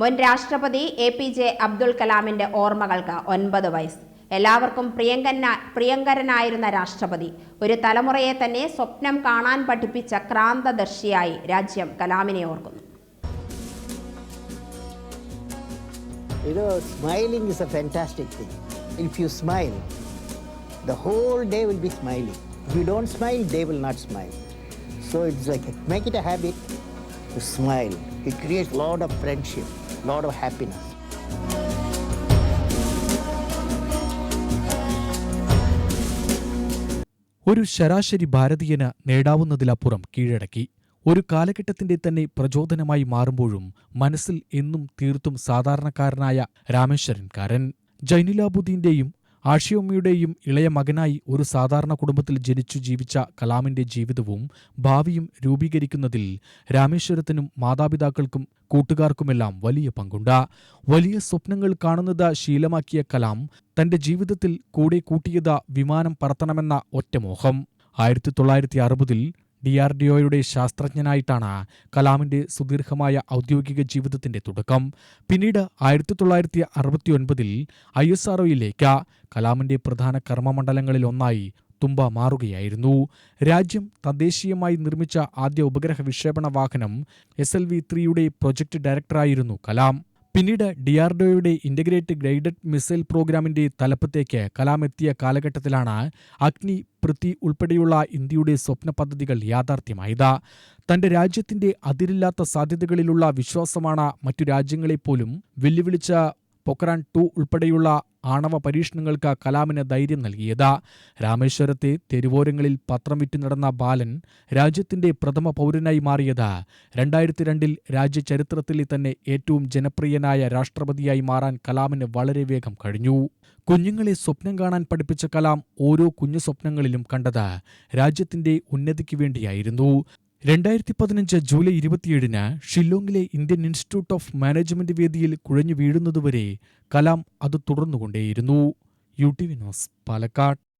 മുൻ രാഷ്ട്രപതി A P J Abdul കലാമിന്റെ ഓർമ്മകൾക്ക് ഒൻപത് വയസ്സ് എല്ലാവർക്കും പ്രിയങ്കന പ്രിയങ്കരനായിരുന്ന രാഷ്ട്രപതി ഒരു തലമുറയെ തന്നെ സ്വപ്നം കാണാൻ പഠിപ്പിച്ച ക്രാന്തദർശിയായി രാജ്യം കലാമിനെ ഓർക്കുന്നു You know, smiling is a fantastic thing. If you smile, the whole day will be smiling. If you don't smile, they will not smile. So it's like make it a habit to smile. It creates a lot of friendship, a lot of happiness. ഒരു ശരാശരി ഭാരതീയന് നേടാവുന്നതിലപ്പുറം കീഴടക്കി ഒരു കാലഘട്ടത്തിന്റെ തന്നെ പ്രചോദനമായി മാറുമ്പോഴും മനസ്സിൽ എന്നും തീർത്തും സാധാരണക്കാരനായ രാമേശ്വരൻകാരൻ ജൈനുലാബുദ്ദീന്റെയും ആഷിയമ്മയുടെയും ഇളയ മകനായി ഒരു സാധാരണ കുടുംബത്തിൽ ജനിച്ചു ജീവിച്ച കലാമിന്റെ ജീവിതവും ഭാവിയും രൂപീകരിക്കുന്നതിൽ രാമേശ്വരത്തിനും മാതാപിതാക്കൾക്കും കൂട്ടുകാർക്കുമെല്ലാം വലിയ പങ്കുണ്ട്. വലിയ സ്വപ്നങ്ങൾ കാണുന്നത് ശീലമാക്കിയ കലാം തന്റെ ജീവിതത്തിൽ കൂടെ കൂട്ടിയത് വിമാനം പറത്തണമെന്ന ഒറ്റമോഹം ആയിരത്തി തൊള്ളായിരത്തി അറുപതിൽ ഡി ആർ ഡി ഒയുടെ ശാസ്ത്രജ്ഞനായിട്ടാണ് കലാമിന്റെ സുദീർഘമായ ഔദ്യോഗിക ജീവിതത്തിന്റെ തുടക്കം. പിന്നീട് ആയിരത്തി തൊള്ളായിരത്തി അറുപത്തി ഒൻപതിൽ ഐ എസ് ആർഒയിലേക്ക് കലാമിന്റെ പ്രധാന കർമ്മമണ്ഡലങ്ങളിൽ ഒന്നായി തുമ്പ മാറുകയായിരുന്നു. രാജ്യം തദ്ദേശീയമായി നിർമ്മിച്ച ആദ്യ ഉപഗ്രഹ വിക്ഷേപണ വാഹനം എസ് എൽ വി ത്രീയുടെ പ്രൊജക്ട് ഡയറക്ടറായിരുന്നു കലാം. പിന്നീട് ഡിആർഡിഒയുടെ ഇന്റഗ്രേറ്റഡ് ഗൈഡഡ് മിസൈൽ പ്രോഗ്രാമിന്റെ തലപ്പത്തേക്ക് കലാം എത്തിയ കാലഘട്ടത്തിലാണ് അഗ്നി പൃഥ്വി ഉൾപ്പെടെയുള്ള ഇന്ത്യയുടെ സ്വപ്ന പദ്ധതികൾ യാഥാർത്ഥ്യമായത്. തന്റെ രാജ്യത്തിന്റെ അതിരില്ലാത്ത സാധ്യതകളിലുള്ള വിശ്വാസമാണ് മറ്റു രാജ്യങ്ങളെപ്പോലും വെല്ലുവിളിച്ച പൊക്രാൻ ടു ഉൾപ്പെടെയുള്ള ആണവ പരീക്ഷണങ്ങൾക്ക് കലാമിന് ധൈര്യം നൽകിയത്. രാമേശ്വരത്തെ തെരുവോരങ്ങളിൽ പത്രം വിറ്റു നടന്ന ബാലൻ രാജ്യത്തിന്റെ പ്രഥമ പൗരനായി മാറിയത്. രണ്ടായിരത്തി രണ്ടിൽ രാജ്യചരിത്രത്തിലെ തന്നെ ഏറ്റവും ജനപ്രിയനായ രാഷ്ട്രപതിയായി മാറാൻ കലാമിന് വളരെ വേഗം കഴിഞ്ഞു. കുഞ്ഞുങ്ങളെ സ്വപ്നം കാണാൻ പഠിപ്പിച്ച കലാം ഓരോ കുഞ്ഞു സ്വപ്നങ്ങളിലും കണ്ടത് രാജ്യത്തിന്റെ ഉന്നതിക്ക് വേണ്ടിയായിരുന്നു. രണ്ടായിരത്തി പതിനഞ്ച് ജൂലൈ ഇരുപത്തിയേഴിന് ഷില്ലോങ്ങിലെ ഇന്ത്യൻ ഇൻസ്റ്റിറ്റ്യൂട്ട് ഓഫ് മാനേജ്മെന്റ് വേദിയിൽ കുഴഞ്ഞു വീഴുന്നതുവരെ കലാം അത് തുടർന്നുകൊണ്ടേയിരുന്നു. U T V news Palakkad.